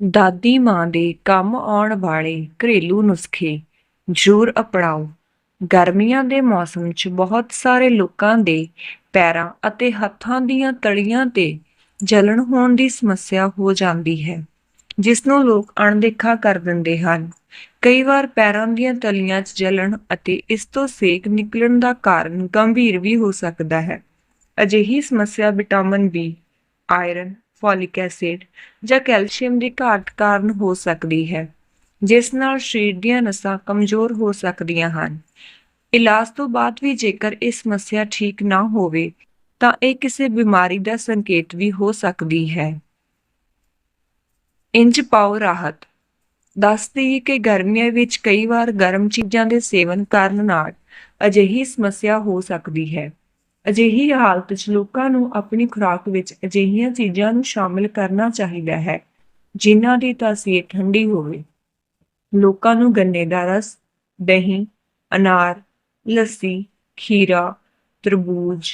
ਦਾਦੀ ਮਾਂ ਦੇ ਕੰਮ ਆਉਣ ਵਾਲੇ ਘਰੇਲੂ ਨੁਸਖੇ ਜ਼ਰੂਰ ਅਪਣਾਓ। ਗਰਮੀਆਂ ਦੇ ਮੌਸਮ 'ਚ ਬਹੁਤ ਸਾਰੇ ਲੋਕਾਂ ਦੇ ਪੈਰਾਂ ਅਤੇ ਹੱਥਾਂ ਦੀਆਂ ਤਲੀਆਂ ਤੇ ਜਲਣ ਹੋਣ ਦੀ ਸਮੱਸਿਆ ਹੋ ਜਾਂਦੀ ਹੈ, ਜਿਸ ਨੂੰ ਲੋਕ ਅਣਦੇਖਾ ਕਰ ਦਿੰਦੇ ਹਨ। ਕਈ ਵਾਰ ਪੈਰਾਂ ਦੀਆਂ ਤਲੀਆਂ 'ਚ ਜਲਣ ਅਤੇ ਇਸ ਤੋਂ ਸੇਕ ਨਿਕਲਣ ਦਾ ਕਾਰਨ ਗੰਭੀਰ ਵੀ ਹੋ ਸਕਦਾ ਹੈ। ਅਜਿਹੀ ਸਮੱਸਿਆ vitamin B, iron folic acid ਜਾਂ ਕੈਲਸ਼ੀਅਮ ਦੀ ਘਾਟ ਕਾਰਨ ਹੋ ਸਕਦੀ ਹੈ, ਜਿਸ ਨਾਲ ਸਰੀਰ ਦੀਆਂ ਨਸਾਂ ਕਮਜ਼ੋਰ ਹੋ ਸਕਦੀਆਂ ਹਨ। ਇਲਾਜ ਤੋਂ ਬਾਅਦ ਵੀ ਜੇਕਰ ਇਹ ਸਮੱਸਿਆ ਠੀਕ ਨਾ ਹੋਵੇ, ਤਾਂ ਇਹ ਕਿਸੇ ਬਿਮਾਰੀ ਦਾ ਸੰਕੇਤ ਵੀ ਹੋ ਸਕਦੀ ਹੈ। ਇੰਜ ਪਾਓ ਰਾਹਤ। ਦੱਸਦੀ ਹੈ ਕਿ ਗਰਮੀਆਂ ਵਿੱਚ ਕਈ ਵਾਰ ਗਰਮ ਚੀਜ਼ਾਂ ਦੇ ਸੇਵਨ ਕਰਨ ਨਾਲ ਅਜਿਹੀ ਸਮੱਸਿਆ ਹੋ ਸਕਦੀ ਹੈ। ਅਜਿਹੀ ਹਾਲਤ 'ਚ ਲੋਕਾਂ ਨੂੰ ਆਪਣੀ ਖੁਰਾਕ ਵਿੱਚ ਅਜਿਹੀਆਂ ਚੀਜ਼ਾਂ ਨੂੰ ਸ਼ਾਮਿਲ ਕਰਨਾ ਚਾਹੀਦਾ ਹੈ, ਜਿਨ੍ਹਾਂ ਦੀ ਤਾਸੀਰ ਠੰਡੀ ਹੋਵੇ। ਲੋਕਾਂ ਨੂੰ ਗੰਨੇ ਦਾ ਰਸ, ਦਹੀਂ, ਅਨਾਰ, ਲੱਸੀ, ਖੀਰਾ, ਤਰਬੂਜ,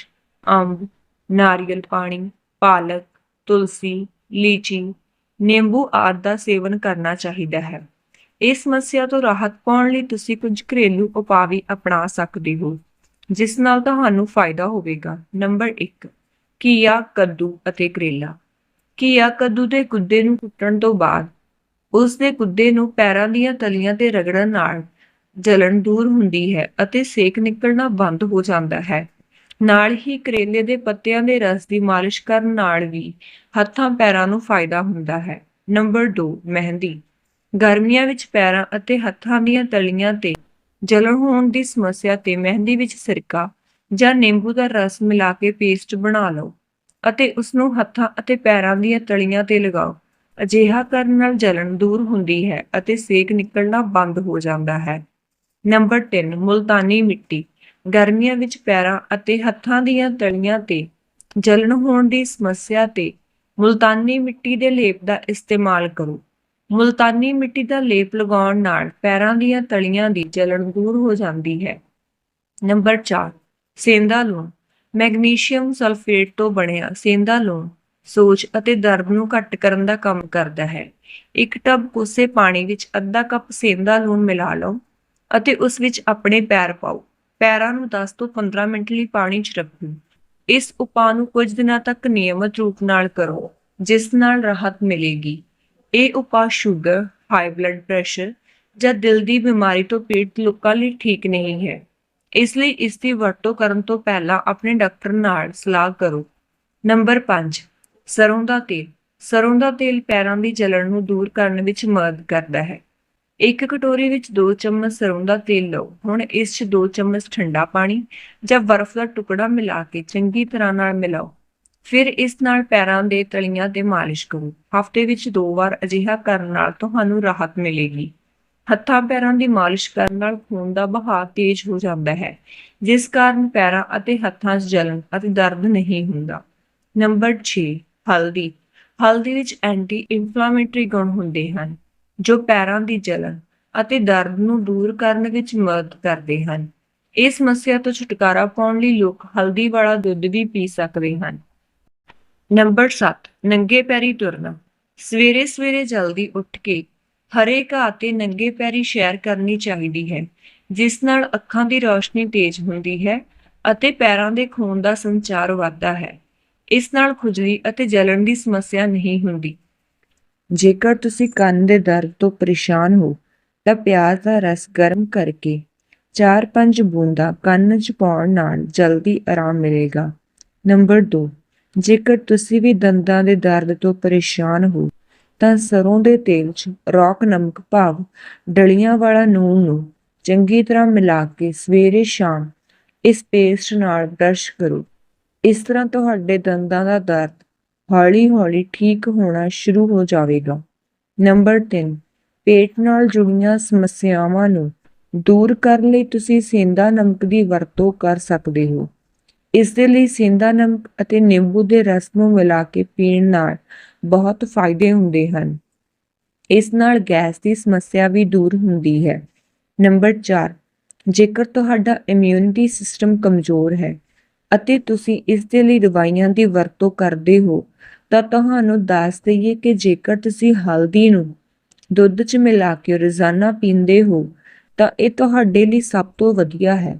ਅੰਬ, ਨਾਰੀਅਲ ਪਾਣੀ, ਪਾਲਕ, ਤੁਲਸੀ, ਲੀਚੀ, ਨਿੰਬੂ ਆਦਿ ਦਾ ਸੇਵਨ ਕਰਨਾ ਚਾਹੀਦਾ ਹੈ। ਇਸ ਸਮੱਸਿਆ ਤੋਂ ਰਾਹਤ ਪਾਉਣ ਲਈ ਤੁਸੀਂ ਕੁਝ ਘਰੇਲੂ ਉਪਾਅ ਵੀ ਅਪਣਾ ਸਕਦੇ ਹੋ। ਜਿਸ ਨਾਲ ਤੁਹਾਨੂੰ ਫਾਇਦਾ ਹੋਵੇਗਾ। ਨੰਬਰ 1 ਕੀਆ ਕੱਦੂ ਅਤੇ ਕਰੇਲਾ। ਕੀਆ ਕੱਦੂ ਦੇ ਗੁੱਦੇ ਨੂੰ ਕੁੱਟਣ ਤੋਂ ਬਾਅਦ ਉਸ ਦੇ ਗੁੱਦੇ ਨੂੰ ਪੈਰਾਂ ਦੀਆਂ ਤਲੀਆਂ ਤੇ ਰਗੜਨ ਨਾਲ ਜਲਣ ਦੂਰ ਹੁੰਦੀ ਹੈ ਅਤੇ ਸੇਕ ਨਿਕਲਣਾ ਬੰਦ ਹੋ ਜਾਂਦਾ ਹੈ। ਨਾਲ ਹੀ ਕਰੇਲੇ ਦੇ ਪੱਤਿਆਂ ਦੇ ਰਸ ਦੀ ਮਾਲਿਸ਼ ਕਰਨ ਨਾਲ ਵੀ ਹੱਥਾਂ ਪੈਰਾਂ ਨੂੰ ਫਾਇਦਾ ਹੁੰਦਾ ਹੈ। ਨੰਬਰ 2 ਮਹਿੰਦੀ। ਗਰਮੀਆਂ ਵਿੱਚ ਪੈਰਾਂ ਅਤੇ ਹੱਥਾਂ ਦੀਆਂ ਤਲੀਆਂ ਤੇ ਜਲਣ ਹੋਣ ਦੀ ਸਮੱਸਿਆ ਤੇ ਮਹਿੰਦੀ ਵਿੱਚ ਸਿਰਕਾ ਜਾਂ ਨਿੰਬੂ ਦਾ ਰਸ ਮਿਲਾ ਕੇ ਪੇਸਟ ਬਣਾ ਲਓ ਅਤੇ ਉਸ ਨੂੰ ਹੱਥਾਂ ਅਤੇ ਪੈਰਾਂ ਦੀਆਂ ਤਲੀਆਂ ਤੇ ਲਗਾਓ। ਅਜਿਹਾ ਕਰਨ ਨਾਲ ਜਲਣ ਦੂਰ ਹੁੰਦੀ ਹੈ ਅਤੇ ਸੇਕ ਨਿਕਲਣਾ ਬੰਦ ਹੋ ਜਾਂਦਾ ਹੈ। ਨੰਬਰ 3 ਮੁਲਤਾਨੀ ਮਿੱਟੀ। ਗਰਮੀਆਂ ਵਿੱਚ ਪੈਰਾਂ ਅਤੇ ਹੱਥਾਂ ਦੀਆਂ ਤਲੀਆਂ ਤੇ ਜਲਣ ਹੋਣ ਦੀ ਸਮੱਸਿਆ ਤੇ ਮੁਲਤਾਨੀ ਮਿੱਟੀ ਦੇ ਲੇਪ ਦਾ ਇਸਤੇਮਾਲ ਕਰੋ। ਮੁਲਤਾਨੀ ਮਿੱਟੀ ਦਾ ਲੇਪ ਲਗਾਉਣ ਨਾਲ ਪੈਰਾਂ ਦੀਆਂ ਤਲੀਆਂ ਦੀ ਜਲਣ ਦੂਰ ਹੋ ਜਾਂਦੀ ਹੈ। ਨੰਬਰ 4 ਸੇਂਦਾ ਲੂਣ। ਮੈਗਨੀਸ਼ੀਅਮ ਸਲਫੇਟ ਤੋਂ ਬਣਿਆ ਸੇਂਦਾ ਲੂਣ ਸੋਜ ਅਤੇ ਦਰਦ ਨੂੰ ਘੱਟ ਕਰਨ ਦਾ ਕੰਮ ਕਰਦਾ ਹੈ। ਇੱਕ ਟੱਬ ਕੋਸੇ ਪਾਣੀ ਵਿੱਚ ਅੱਧਾ ਕੱਪ ਸੇਂਦਾ ਲੂਣ ਮਿਲਾ ਲਓ ਅਤੇ ਉਸ ਵਿੱਚ ਆਪਣੇ ਪੈਰ ਪਾਓ। ਪੈਰਾਂ ਨੂੰ 10 ਤੋਂ 15 ਮਿੰਟ ਲਈ ਪਾਣੀ 'ਚ ਰੱਖੋ। ਇਸ ਉਪਾਅ ਨੂੰ ਕੁਝ ਦਿਨਾਂ ਤੱਕ ਨਿਯਮਤ ਰੂਪ ਨਾਲ ਕਰੋ, ਜਿਸ ਨਾਲ ਰਾਹਤ ਮਿਲੇਗੀ। ਇਹ ਉਪਾਅ ਸ਼ੂਗਰ ਹਾਈ ਬਲੱਡ ਪ੍ਰੈਸ਼ਰ ਜਾਂ ਦਿਲ ਦੀ ਬਿਮਾਰੀ ਤੋਂ ਪੀੜਤ ਲੋਕਾਂ ਲਈ ਠੀਕ ਨਹੀਂ ਹੈ। ਇਸ ਲਈ ਇਸ ਦੀ ਵਰਤੋਂ ਕਰਨ ਤੋਂ ਪਹਿਲਾਂ ਆਪਣੇ ਡਾਕਟਰ ਨਾਲ ਸਲਾਹ ਕਰੋ। ਨੰਬਰ 5 ਸਰੋਂ ਦਾ ਤੇਲ। ਸਰੋਂ ਦਾ ਤੇਲ ਪੈਰਾਂ ਦੀ ਜਲਣ ਨੂੰ ਦੂਰ ਕਰਨ ਵਿੱਚ ਮਦਦ ਕਰਦਾ ਹੈ। ਇੱਕ ਕਟੋਰੀ ਵਿੱਚ 2 ਚਮਚ ਸਰੋਂ ਦਾ ਤੇਲ ਲਓ। ਹੁਣ ਇਸ 'ਚ 2 ਚਮਚ ਠੰਡਾ ਪਾਣੀ ਜਾਂ ਬਰਫ਼ ਦਾ ਟੁਕੜਾ ਮਿਲਾ ਕੇ ਚੰਗੀ ਤਰ੍ਹਾਂ ਨਾਲ ਮਿਲਾਓ। ਫਿਰ ਇਸ ਨਾਲ ਪੈਰਾਂ ਦੇ ਤਲੀਆਂ ਤੇ ਮਾਲਿਸ਼ ਕਰੋ। ਹਫ਼ਤੇ ਵਿੱਚ ਦੋ ਵਾਰ ਅਜਿਹਾ ਕਰਨ ਨਾਲ ਤੁਹਾਨੂੰ ਰਾਹਤ ਮਿਲੇਗੀ। ਹੱਥਾਂ ਪੈਰਾਂ ਦੀ ਮਾਲਿਸ਼ ਕਰਨ ਨਾਲ ਖੂਨ ਦਾ ਬਹਾਅ ਤੇਜ਼ ਹੋ ਜਾਂਦਾ ਹੈ, ਜਿਸ ਕਾਰਨ ਪੈਰਾਂ ਅਤੇ ਹੱਥਾਂ 'ਚ ਜਲਨ ਅਤੇ ਦਰਦ ਨਹੀਂ ਹੁੰਦਾ। ਨੰਬਰ 6 ਹਲਦੀ। ਹਲਦੀ ਵਿੱਚ ਐਂਟੀ ਇਨਫਲਾਮੇਟਰੀ ਗੁਣ ਹੁੰਦੇ ਹਨ, ਜੋ ਪੈਰਾਂ ਦੀ ਜਲਨ ਅਤੇ ਦਰਦ ਨੂੰ ਦੂਰ ਕਰਨ ਵਿੱਚ ਮਦਦ ਕਰਦੇ ਹਨ। ਇਸ ਸਮੱਸਿਆ ਤੋਂ ਛੁਟਕਾਰਾ ਪਾਉਣ ਲਈ ਲੋਕ ਹਲਦੀ ਵਾਲਾ ਦੁੱਧ ਵੀ ਪੀ ਸਕਦੇ ਹਨ। ਨੰਬਰ 7 ਨੰਗੇ ਪੈਰੀ ਤੁਰਨਾ। ਸਵੇਰੇ ਸਵੇਰੇ ਜਲਦੀ ਉੱਠ ਕੇ ਹਰੇ ਘਾਹ ਤੇ ਨੰਗੇ ਪੈਰੀ ਸੈਰ ਕਰਨੀ ਚਾਹੀਦੀ ਹੈ, ਜਿਸ ਨਾਲ ਅੱਖਾਂ ਦੀ ਰੌਸ਼ਨੀ ਤੇਜ਼ ਹੁੰਦੀ ਹੈ ਅਤੇ ਪੈਰਾਂ ਦੇ ਖੂਨ ਦਾ ਸੰਚਾਰ ਵੱਧਦਾ ਹੈ। ਇਸ ਨਾਲ ਖੁਜਲੀ ਅਤੇ ਜਲਣ ਦੀ ਸਮੱਸਿਆ ਨਹੀਂ ਹੁੰਦੀ। ਜੇਕਰ ਤੁਸੀਂ ਕੰਨ ਦੇ ਦਰਦ ਤੋਂ ਪਰੇਸ਼ਾਨ ਹੋ, ਤਾਂ ਪਿਆਜ਼ ਦਾ ਰਸ ਗਰਮ ਕਰਕੇ 4-5 ਬੂੰਦਾਂ ਕੰਨ 'ਚ ਪਾਉਣ ਨਾਲ ਜਲਦੀ ਆਰਾਮ ਮਿਲੇਗਾ। ਨੰਬਰ 2 ਜੇਕਰ ਤੁਸੀਂ ਵੀ ਦੰਦਾਂ ਦੇ ਦਰਦ ਤੋਂ ਪਰੇਸ਼ਾਨ ਹੋ, ਤਾਂ ਸਰੋਂ ਦੇ ਤੇਲ 'ਚ ਰੌਕ ਨਮਕ ਭਾਵ ਡਲੀਆਂ ਵਾਲਾ ਨੂਣ ਨੂੰ ਚੰਗੀ ਤਰ੍ਹਾਂ ਮਿਲਾ ਕੇ ਸਵੇਰੇ ਸ਼ਾਮ ਇਸ ਪੇਸਟ ਨਾਲ ਬਰਸ਼ ਕਰੋ। ਇਸ ਤਰ੍ਹਾਂ ਤੁਹਾਡੇ ਦੰਦਾਂ ਦਾ ਦਰਦ ਹੌਲੀ-ਹੌਲੀ ਠੀਕ ਹੋਣਾ ਸ਼ੁਰੂ ਹੋ ਜਾਵੇਗਾ। ਨੰਬਰ 3 ਪੇਟ ਨਾਲ ਜੁੜੀਆਂ ਸਮੱਸਿਆਵਾਂ ਨੂੰ ਦੂਰ ਕਰਨ ਲਈ ਤੁਸੀਂ ਸੇਂਦਾ ਨਮਕ ਦੀ ਵਰਤੋਂ ਕਰ ਸਕਦੇ ਹੋ। ਇਸ ਦੇ ਲਈ ਸੇਂਦਾ ਨਮਕ ਅਤੇ ਨਿੰਬੂ ਦੇ ਰਸ ਨੂੰ ਮਿਲਾ ਕੇ ਪੀਣ ਨਾਲ ਬਹੁਤ ਫਾਇਦੇ ਹੁੰਦੇ ਹਨ। ਇਸ ਨਾਲ ਗੈਸ ਦੀ ਸਮੱਸਿਆ ਵੀ ਦੂਰ ਹੁੰਦੀ ਹੈ। ਨੰਬਰ 4 ਜੇਕਰ ਤੁਹਾਡਾ ਇਮਿਊਨਿਟੀ ਸਿਸਟਮ ਕਮਜ਼ੋਰ ਹੈ ਅਤੇ ਤੁਸੀਂ ਇਸ ਦੇ ਲਈ ਦਵਾਈਆਂ ਦੀ ਵਰਤੋਂ ਕਰਦੇ ਹੋ, ਤਾਂ ਤੁਹਾਨੂੰ ਦੱਸ ਦਈਏ ਕਿ ਜੇਕਰ ਤੁਸੀਂ ਹਲਦੀ ਨੂੰ ਦੁੱਧ 'ਚ ਮਿਲਾ ਕੇ ਰੋਜ਼ਾਨਾ ਪੀਂਦੇ ਹੋ, ਤਾਂ ਇਹ ਤੁਹਾਡੇ ਲਈ ਸਭ ਤੋਂ ਵਧੀਆ ਹੈ।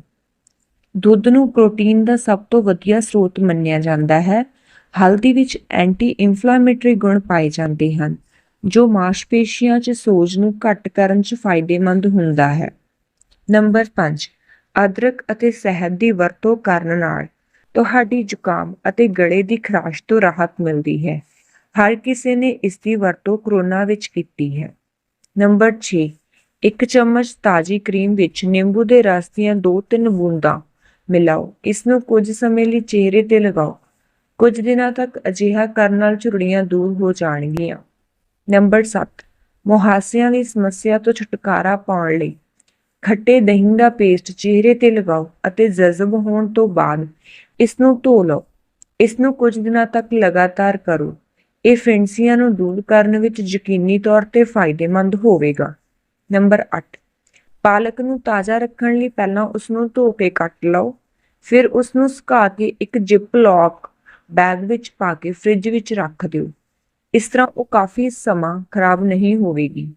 ਦੁੱਧ ਨੂੰ ਪ੍ਰੋਟੀਨ ਦਾ ਸਭ ਤੋਂ ਵਧੀਆ ਸਰੋਤ ਮੰਨਿਆ ਜਾਂਦਾ ਹੈ। ਹਲਦੀ ਵਿੱਚ ਐਂਟੀ ਇਨਫਲੇਮੇਟਰੀ ਗੁਣ ਪਾਏ ਜਾਂਦੇ ਹਨ, ਜੋ ਮਾਸਪੇਸ਼ੀਆਂ 'ਚ ਸੋਜ ਨੂੰ ਘੱਟ ਕਰਨ 'ਚ ਫਾਇਦੇਮੰਦ ਹੁੰਦਾ ਹੈ। ਨੰਬਰ 5 ਅਦਰਕ ਅਤੇ ਸ਼ਹਿਦ ਦੀ ਵਰਤੋਂ ਕਰਨ ਨਾਲ ਤੁਹਾਡੀ ਜ਼ੁਕਾਮ ਅਤੇ ਗਲੇ ਦੀ ਖਰਾਸ਼ ਤੋਂ ਰਾਹਤ ਮਿਲਦੀ ਹੈ। ਹਰ ਕਿਸੇ ਨੇ ਇਸ ਦੀ ਵਰਤੋਂ ਕਰੋਨਾ ਵਿੱਚ ਕੀਤੀ ਹੈ। ਨੰਬਰ 6 ਇੱਕ ਚਮਚ ਤਾਜ਼ੀ ਕਰੀਮ ਵਿੱਚ ਨਿੰਬੂ ਦੇ ਰਸ ਦੀਆਂ 2-3 ਬੂੰਦਾਂ ਮਿਲਾਓ। ਇਸ ਨੂੰ ਕੁਝ ਸਮੇਂ ਲਈ ਚਿਹਰੇ ਤੇ ਲਗਾਓ। ਕੁਝ ਦਿਨਾਂ ਤੱਕ ਅਜਿਹਾ ਕਰਨ ਨਾਲ ਝੁਰੜੀਆਂ ਦੂਰ ਹੋ ਜਾਣਗੀਆਂ। ਨੰਬਰ 7 ਮੁਹਾਸਿਆਂ ਦੀ ਸਮੱਸਿਆ ਤੋਂ ਛੁਟਕਾਰਾ ਪਾਉਣ ਲਈ। ਖੱਟੇ ਦਹੀਂ ਦਾ ਪੇਸਟ ਚਿਹਰੇ ਤੇ ਲਗਾਓ ਅਤੇ ਜਜ਼ਬ ਹੋਣ ਤੋਂ ਬਾਅਦ ਇਸ ਨੂੰ ਧੋ ਲਓ। ਇਸ ਨੂੰ ਕੁਝ ਦਿਨਾਂ ਤੱਕ ਲਗਾਤਾਰ ਕਰੋ। ਇਹ ਫਿੰਸੀਆਂ ਨੂੰ ਦੂਰ ਕਰਨ ਵਿੱਚ ਯਕੀਨੀ ਤੌਰ ਤੇ ਫਾਇਦੇਮੰਦ ਹੋਵੇਗਾ। ਨੰਬਰ 8 ਪਾਲਕ ਨੂੰ ਤਾਜ਼ਾ ਰੱਖਣ ਲਈ ਪਹਿਲਾਂ ਉਸ ਨੂੰ ਧੋ ਕੇ ਕੱਟ ਲਓ, ਫਿਰ ਉਸ ਨੂੰ ਸੁਕਾ ਕੇ ਇੱਕ ਜਿਪ ਲੌਕ ਬੈਗ ਵਿੱਚ ਪਾ ਕੇ ਫ੍ਰਿਜ ਵਿੱਚ ਰੱਖ ਦਿਓ। ਇਸ ਤਰ੍ਹਾਂ ਉਹ ਕਾਫੀ ਸਮਾਂ ਖਰਾਬ ਨਹੀਂ ਹੋਵੇਗੀ।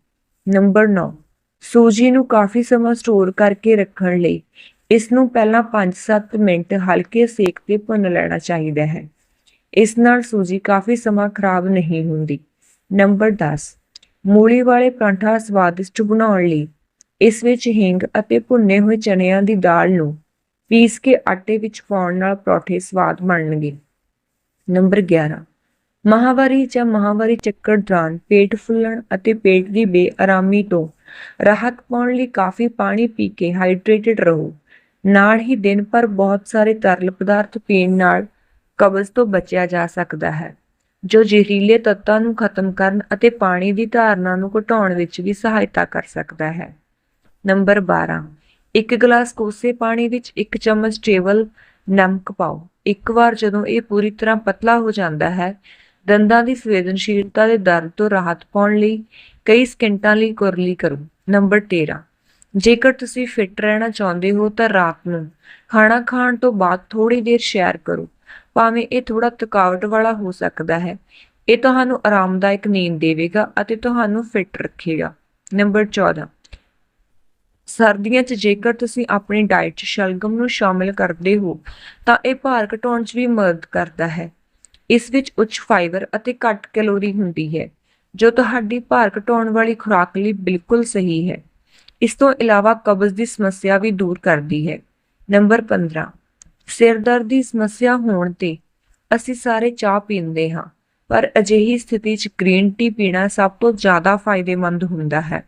ਨੰਬਰ 9 ਸੂਜੀ ਨੂੰ ਕਾਫੀ ਸਮਾਂ ਸਟੋਰ ਕਰਕੇ ਰੱਖਣ ਲਈ ਇਸ ਨੂੰ ਪਹਿਲਾਂ 5-7 ਮਿੰਟ ਹਲਕੇ ਸੇਕ ਤੇ ਭੁੰਨ ਲੈਣਾ ਚਾਹੀਦਾ ਹੈ। ਇਸ ਨਾਲ ਸੂਜੀ ਕਾਫੀ ਸਮਾਂ ਖਰਾਬ ਨਹੀਂ ਹੁੰਦੀ। ਨੰਬਰ 10 ਮੂਲੀ ਵਾਲੇ ਪਰਾਂਠਾ ਸਵਾਦਿਸ਼ਟ ਬਣਾਉਣ ਲਈ ਇਸ ਵਿੱਚ ਹਿੰਗ ਅਤੇ ਭੁੰਨੇ ਹੋਏ ਚਨਿਆਂ ਦੀ ਦਾਲ ਨੂੰ ਪੀਸ ਕੇ ਆਟੇ ਵਿੱਚ ਪਾਉਣ ਨਾਲ ਪਰੌਠੇ ਸਵਾਦ ਬਣਨਗੇ। ਨੰਬਰ 11 ਮਾਹਵਾਰੀ ਜਾਂ ਮਾਹਵਾਰੀ ਚੱਕਰ ਦੌਰਾਨ ਪੇਟ ਫੁੱਲਣ ਅਤੇ ਪੇਟ ਦੀ ਬੇਆਰਾਮੀ ਤੋਂ ਰਾਹਤ ਪਾਉਣ ਲਈ ਕਾਫੀ ਪਾਣੀ ਪੀ ਕੇ ਹਾਈਡਰੇਟਡ ਰਹੋ। ਨਾਲ ਹੀ ਦਿਨ ਭਰ ਬਹੁਤ ਸਾਰੇ ਤਰਲ ਪਦਾਰਥ ਪੀਣ ਨਾਲ ਕਬਜ਼ ਤੋਂ ਬਚਿਆ ਜਾ ਸਕਦਾ ਹੈ, ਜੋ ਜ਼ਹਿਰੀਲੇ ਤੱਤਾਂ ਨੂੰ ਖਤਮ ਕਰਨ ਅਤੇ ਪਾਣੀ ਦੀ ਧਾਰਨਾ ਨੂੰ ਘਟਾਉਣ ਵਿੱਚ ਵੀ ਸਹਾਇਤਾ ਕਰ ਸਕਦਾ ਹੈ। ਨੰਬਰ 12 ਇੱਕ ਗਲਾਸ ਕੋਸੇ ਪਾਣੀ ਵਿੱਚ ਇੱਕ ਚਮਚ ਟੇਬਲ ਨਮਕ ਪਾਓ। ਇੱਕ ਵਾਰ ਜਦੋਂ ਇਹ ਪੂਰੀ ਤਰ੍ਹਾਂ ਪਤਲਾ ਹੋ ਜਾਂਦਾ ਹੈ, ਦੰਦਾਂ ਦੀ ਸੰਵੇਦਨਸ਼ੀਲਤਾ ਦੇ ਦਰਦ ਤੋਂ ਰਾਹਤ ਪਾਉਣ ਲਈ, ਕਈ ਸਕਿੰਟਾਂ ਲਈ ਕੁਰਲੀ ਕਰੋ। ਨੰਬਰ 13 ਜੇਕਰ ਤੁਸੀਂ ਫਿੱਟ ਰਹਿਣਾ ਚਾਹੁੰਦੇ ਹੋ ਤਾਂ ਰਾਤ ਨੂੰ ਖਾਣਾ ਖਾਣ ਤੋਂ ਬਾਅਦ ਥੋੜੀ ਦੇਰ ਸੈਰ ਕਰੋ। ਭਾਵੇਂ ਇਹ ਥੋੜਾ ਥਕਾਵਟ ਵਾਲਾ ਹੋ ਸਕਦਾ ਹੈ। ਇਹ ਤੁਹਾਨੂੰ ਆਰਾਮਦਾਇਕ ਨੀਂਦ ਦੇਵੇਗਾ ਅਤੇ ਤੁਹਾਨੂੰ ਫਿੱਟ ਰੱਖੇਗਾ। ਨੰਬਰ 14 ਸਰਦੀਆਂ 'ਚ ਜੇਕਰ ਤੁਸੀਂ ਆਪਣੀ ਡਾਈਟ 'ਚ ਸ਼ਲਗਮ ਨੂੰ ਸ਼ਾਮਿਲ ਕਰਦੇ ਹੋ, ਤਾਂ ਇਹ ਭਾਰ ਘਟਾਉਣ 'ਚ ਵੀ ਮਦਦ ਕਰਦਾ ਹੈ। ਇਸ ਵਿੱਚ ਉੱਚ ਫਾਈਬਰ ਅਤੇ ਘੱਟ ਕੈਲੋਰੀ ਹੁੰਦੀ ਹੈ, ਜੋ ਤੁਹਾਡੀ ਭਾਰ ਘਟਾਉਣ ਵਾਲੀ ਖੁਰਾਕ ਲਈ ਬਿਲਕੁਲ ਸਹੀ ਹੈ। ਇਸ ਤੋਂ ਇਲਾਵਾ ਕਬਜ਼ ਦੀ ਸਮੱਸਿਆ ਵੀ ਦੂਰ ਕਰਦੀ ਹੈ। ਨੰਬਰ 15 ਸਿਰ ਦਰਦ ਦੀ ਸਮੱਸਿਆ ਹੋਣ ਤੇ ਅਸੀਂ ਸਾਰੇ ਚਾਹ ਪੀਂਦੇ ਹਾਂ, ਪਰ ਅਜਿਹੀ ਸਥਿਤੀ 'ਚ ਗ੍ਰੀਨ ਟੀ ਪੀਣਾ ਸਭ ਤੋਂ ਜ਼ਿਆਦਾ ਫਾਇਦੇਮੰਦ ਹੁੰਦਾ ਹੈ।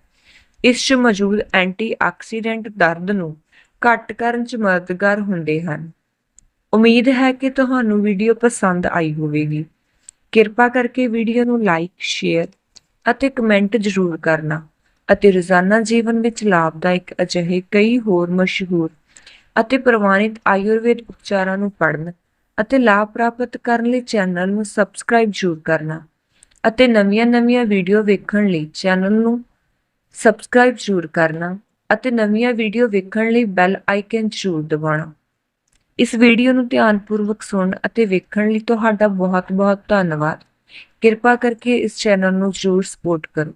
ਇਸ 'ਚ ਮੌਜੂਦ ਐਂਟੀਆਕਸੀਡੈਂਟ ਦਰਦ ਨੂੰ ਘੱਟ ਕਰਨ 'ਚ ਮਦਦਗਾਰ ਹੁੰਦੇ ਹਨ। ਉਮੀਦ ਹੈ ਕਿ ਤੁਹਾਨੂੰ ਵੀਡੀਓ ਪਸੰਦ ਆਈ ਹੋਵੇਗੀ। ਕਿਰਪਾ ਕਰਕੇ ਵੀਡੀਓ ਨੂੰ ਲਾਈਕ, ਸ਼ੇਅਰ ਅਤੇ ਕਮੈਂਟ ਜ਼ਰੂਰ ਕਰਨਾ ਅਤੇ ਰੋਜ਼ਾਨਾ ਜੀਵਨ ਵਿੱਚ ਲਾਭਦਾਇਕ ਅਜਿਹੇ ਕਈ ਹੋਰ ਮਸ਼ਹੂਰ ਅਤੇ ਪ੍ਰਮਾਣਿਤ ਆਯੁਰਵੇਦ ਉਪਚਾਰਾਂ ਨੂੰ ਪੜ੍ਹਨ ਅਤੇ ਲਾਭ ਪ੍ਰਾਪਤ ਕਰਨ ਲਈ ਚੈਨਲ ਨੂੰ ਸਬਸਕ੍ਰਾਈਬ ਜ਼ਰੂਰ ਕਰਨਾ ਅਤੇ ਨਵੀਆਂ-ਨਵੀਆਂ ਵੀਡੀਓ ਵੇਖਣ ਲਈ ਚੈਨਲ ਨੂੰ ਸਬਸਕ੍ਰਾਈਬ ਜ਼ਰੂਰ ਕਰਨਾ ਅਤੇ ਨਵੀਆਂ ਵੀਡੀਓ ਵੇਖਣ ਲਈ ਬੈਲ ਆਈਕਨ ਜ਼ਰੂਰ ਦਬਾਉਣਾ। ਇਸ ਵੀਡੀਓ ਨੂੰ ਧਿਆਨਪੂਰਵਕ ਸੁਣਨ ਅਤੇ ਵੇਖਣ ਲਈ ਤੁਹਾਡਾ ਬਹੁਤ-ਬਹੁਤ ਧੰਨਵਾਦ। ਕਿਰਪਾ ਕਰਕੇ ਇਸ ਚੈਨਲ ਨੂੰ ਜ਼ਰੂਰ ਸਪੋਰਟ ਕਰੋ।